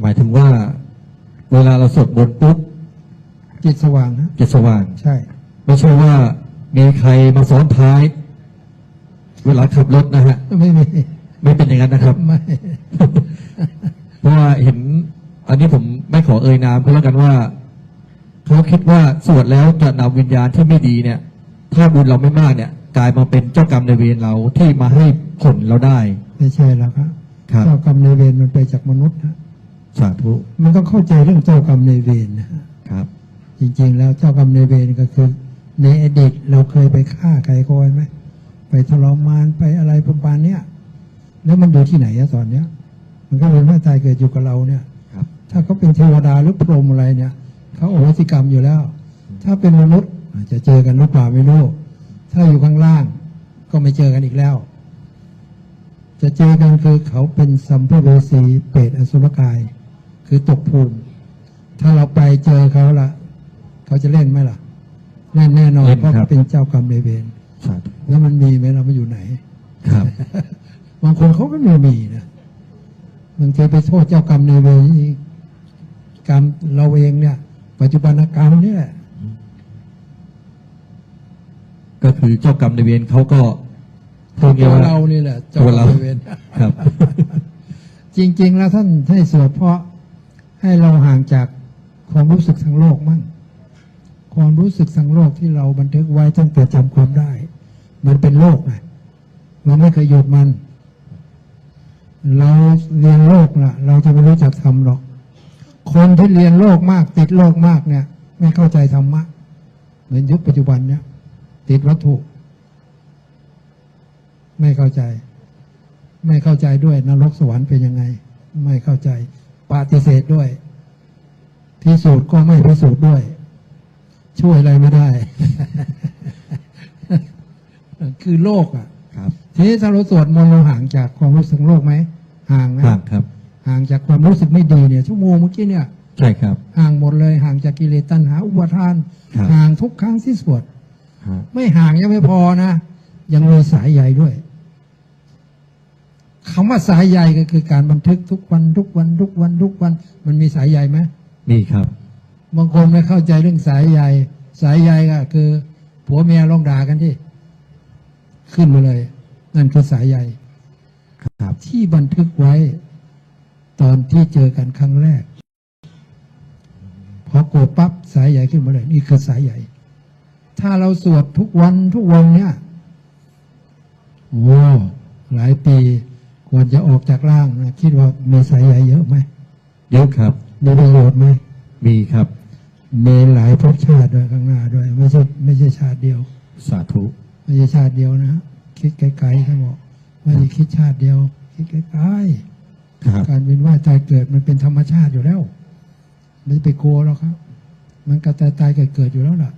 หมายถึงว่า เวลาเราสวดบนต์ปุ๊บจิตสว่างนะจะสว่าง ใช่ ไม่ใช่ว่ามีใครมาซ้อนท้าย เวลาขับรถนะฮะ ไม่มีไม่เป็นอย่างนั้นนะครับไม่เพราะว่าเห็น อันนี้ผมไม่ขอเอ่ยนามเขาแล้วกันว่าเขาคิดว่าสวดแล้วจะนำวิญญาณที่ไม่ดีเนี่ย ถ้าบุญเราไม่มากเนี่ย กลายมาเป็นเจ้ากรรมในายเวรเราที่มาให้ผลเราได้ ไม่ใช่แล้วครับ ครับ เจ้ากรรมนายเวรมันไปจากมนุษย์นะ สาธุมันต้องเข้าใจเรื่องเจ้ากรรมนายเวรนะฮะครับ จริงๆ แล้วเจ้ากรรมนายเวรก็คือ ในอดีตเราเคยไปฆ่าใครเขาไว้ไหมไปทรมานไปอะไรประมาณเนี้ยแล้วมันอยู่ที่ไหนอะตอนเนี้ย มันก็เป็นว่าตายเกิดอยู่กับเราเนี่ยครับถ้าเขาเป็นเทวดาหรือพรหมอะไรเนี่ยเขาโอโหสิกรรมอยู่แล้ว ถ้าเป็นมนุษย์อาจจะเจอกันหรือเปล่าไม่รู้ถ้าอยู่ข้างล่าง ก็ไม่เจอกันอีกแล้ว จะเจอกันคือเขาเป็นสัมภเวสีเปรตอสุรกาย คือตกภูมิ ถ้าเราไปเจอเขาละเขาจะเล่นไหมล่ะแน่แน่นอนเล่นเพราะครับ เป็นเจ้ากรรมนายเวรสาธุแล้วมันมีไหมเราไม่อยู่ไหน ครับ บางคนเขาก็ไม่มีนะบางทีไปโทษเจ้ากรรมนายเวรอีกกรรมเราเองเนี่ย ปัจจุบันกรรมนี่แหละ ก็คือเจ้ากรรมในายเวรเขาก็พูตัดง่ายวว่าเรานี่แหละเจ้าตัวกรรเรามนายเวร ครับ จริง ๆ แล้วท่านให้สวดเพราะ ให้เราห่างจากความรู้สึกทางโลกมั่ง ความรู้สึกทางโลกที่เราบันทึกไว้ตั้งแต่จำความได้ มันเป็นโลกไงเราไม่เคยหยุดมัน เราเรียนโลกล่ะ เราจะไม่รู้จักทำหรอก คนที่เรียนโลกมาก ติดโลกมากเนี่ย ไม่เข้าใจธรรมะเหมือนยุคปัจจุบันเนี่ย ติดวัตถุ ไม่เข้าใจ ไม่เข้าใจด้วยนรกสวรรค์เป็นยังไง ไม่เข้าใจ ปฏิเสธด้วย พิสูจน์ก็ไม่พิสูจน์ด้วย ช่วยอะไรไม่ได้ คือโลกอะครับ ทีนี้ถ้าเราสวดมนต์เราห่างจากความรู้สึกโลกไหมห่างนะห่างครับ ห่างจากความรู้สึกไม่ดีเนี่ย ชั่วโมงเมื่อกี้เนี่ยใช่ครับ ห่างหมดเลยห่างจากกิเลสตัณหาอุปาทานครับห่างทุกครั้งที่สวดฮะไม่ห่างยังไม่พอนะ ยังมีสายใยด้วย คำว่าสายใยก็คือการบันทึกทุกวันทุกวันทุกวันทุกวัน มันมีสายใยไหมมีครับ บางคนไม่เข้าใจเรื่องสายใยสายใยก็คือผัวเมียลองด่ากันที่ ขึ้นมาเลย นั่นคือสายใยครับ ที่บันทึกไว้ ตอนที่เจอกันครั้งแรกพอโกรธปั๊บสายใยขึ้นมาเลย นี่คือสายใยถ้าเราสวดทุกวันทุกวันเนี่ยโว้หลายปี ควรจะออกจากร่างนะคิดว่ามีสายใยเยอะไหมเยอะครับ มีประโยชน์ไหมมีครับมีหลายภพชาติด้วยข้างหน้าด้วย ไม่ใช่ไม่ใช่ชาติเดียว สาธุไม่ใช่ชาติเดียวนะฮะคิดไกลๆท่านบอกไม่ได้คิดชาติเดียว คิดไกลๆครับการเวียนว่ายตายเกิดมันเป็นธรรมชาติอยู่แล้ว ไม่ไปกลัวหรอกครับ มันก็ตายตายเกิดเกิดอยู่แล้วล่ะ